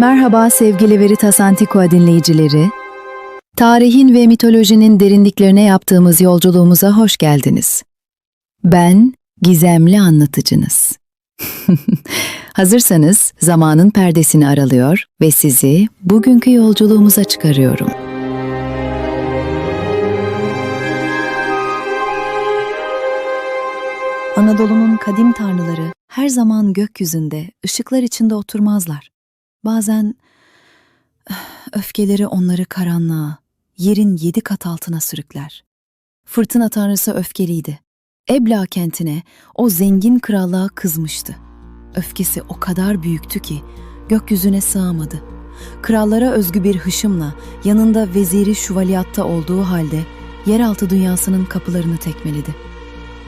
Merhaba sevgili Veritas Antikua dinleyicileri. Tarihin ve mitolojinin derinliklerine yaptığımız yolculuğumuza hoş geldiniz. Ben gizemli anlatıcınız. Hazırsanız zamanın perdesini aralıyor ve sizi bugünkü yolculuğumuza çıkarıyorum. Anadolu'nun kadim tanrıları her zaman gökyüzünde, ışıklar içinde oturmazlar. Bazen öf, öfkeleri onları karanlığa, yerin yedi kat altına sürükler. Fırtına tanrısı öfkeliydi. Ebla kentine, o zengin krallığa kızmıştı. Öfkesi o kadar büyüktü ki gökyüzüne sığamadı. Krallara özgü bir hışımla yanında veziri şuvaliyatta olduğu halde yeraltı dünyasının kapılarını tekmeledi.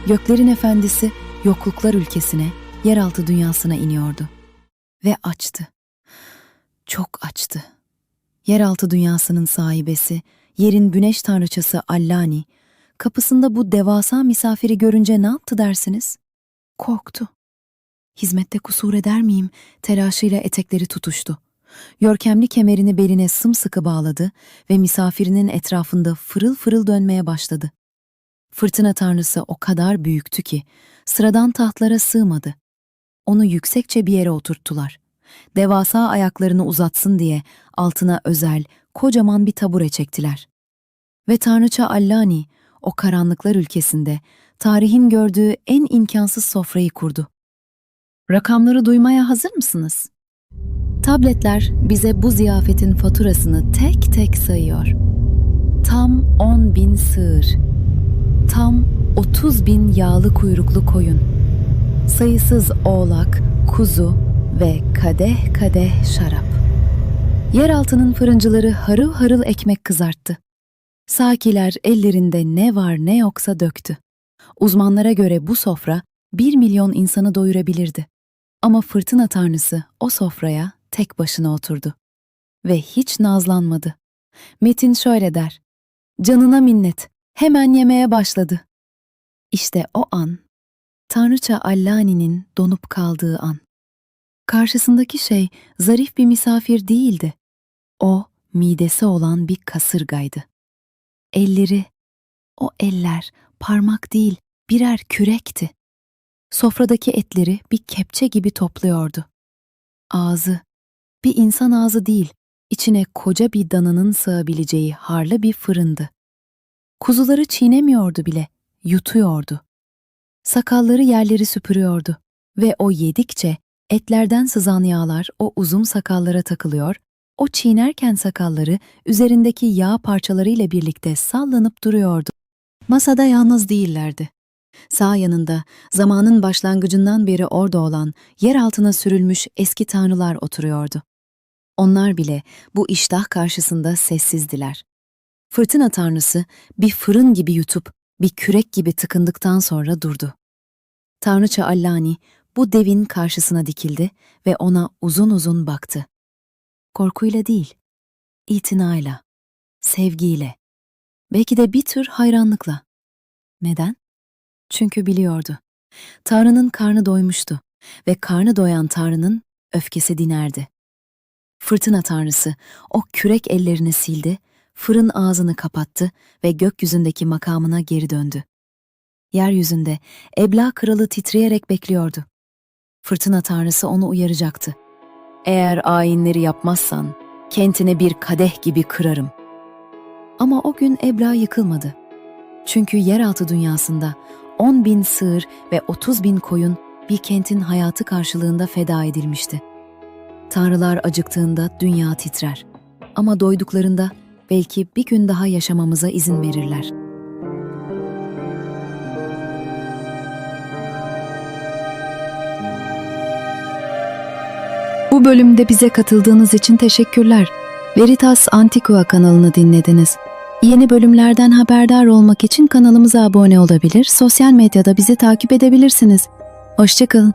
Göklerin efendisi yokluklar ülkesine, yeraltı dünyasına iniyordu. Ve açtı. Çok açtı. Yeraltı dünyasının sahibesi, yerin güneş tanrıçası Allani, kapısında bu devasa misafiri görünce ne yaptı dersiniz? Korktu. Hizmette kusur eder miyim? Telaşıyla etekleri tutuştu. Görkemli kemerini beline sımsıkı bağladı ve misafirinin etrafında fırıl fırıl dönmeye başladı. Fırtına tanrısı o kadar büyüktü ki sıradan tahtlara sığmadı. Onu yüksekçe bir yere oturttular. Devasa ayaklarını uzatsın diye altına özel, kocaman bir tabure çektiler. Ve tanrıça Allani o karanlıklar ülkesinde tarihin gördüğü en imkansız sofrayı kurdu. Rakamları duymaya hazır mısınız? Tabletler bize bu ziyafetin faturasını tek tek sayıyor. Tam 10 bin sığır, tam 30 bin yağlı kuyruklu koyun, sayısız oğlak, kuzu ve kadeh kadeh şarap. Yeraltının fırıncıları harıl harıl ekmek kızarttı. Sakiler ellerinde ne var ne yoksa döktü. Uzmanlara göre bu sofra bir milyon insanı doyurabilirdi. Ama fırtına tanrısı o sofraya tek başına oturdu. Ve hiç nazlanmadı. Metin şöyle der. Canına minnet, hemen yemeye başladı. İşte o an, Tanrıça Allani'nin donup kaldığı an. Karşısındaki şey zarif bir misafir değildi. O, midesi olan bir kasırgaydı. Elleri, o eller parmak değil birer kürekti. Sofradaki etleri bir kepçe gibi topluyordu. Ağzı, bir insan ağzı değil, içine koca bir dananın sığabileceği harlı bir fırındı. Kuzuları çiğnemiyordu bile, yutuyordu. Sakalları yerleri süpürüyordu ve o yedikçe etlerden sızan yağlar o uzun sakallara takılıyor, o çiğnerken sakalları üzerindeki yağ parçalarıyla birlikte sallanıp duruyordu. Masada yalnız değillerdi. Sağ yanında zamanın başlangıcından beri orada olan yer altına sürülmüş eski tanrılar oturuyordu. Onlar bile bu iştah karşısında sessizdiler. Fırtına tanrısı bir fırın gibi yutup bir kürek gibi tıkındıktan sonra durdu. Tanrıça Allani bu devin karşısına dikildi ve ona uzun uzun baktı. Korkuyla değil, itinayla, sevgiyle, belki de bir tür hayranlıkla. Neden? Çünkü biliyordu. Tanrı'nın karnı doymuştu ve karnı doyan Tanrı'nın öfkesi dinerdi. Fırtına tanrısı o kürek ellerini sildi, fırın ağzını kapattı ve gökyüzündeki makamına geri döndü. Yeryüzünde Ebla kralı titreyerek bekliyordu. Fırtına tanrısı onu uyaracaktı. Eğer ayinleri yapmazsan kentine bir kadeh gibi kırarım. Ama o gün Ebla yıkılmadı. Çünkü yeraltı dünyasında 10 bin sığır ve 30 bin koyun bir kentin hayatı karşılığında feda edilmişti. Tanrılar acıktığında dünya titrer. Ama doyduklarında belki bir gün daha yaşamamıza izin verirler. Bu bölümde bize katıldığınız için teşekkürler. Veritas Antiqua kanalını dinlediniz. Yeni bölümlerden haberdar olmak için kanalımıza abone olabilir, sosyal medyada bizi takip edebilirsiniz. Hoşçakalın.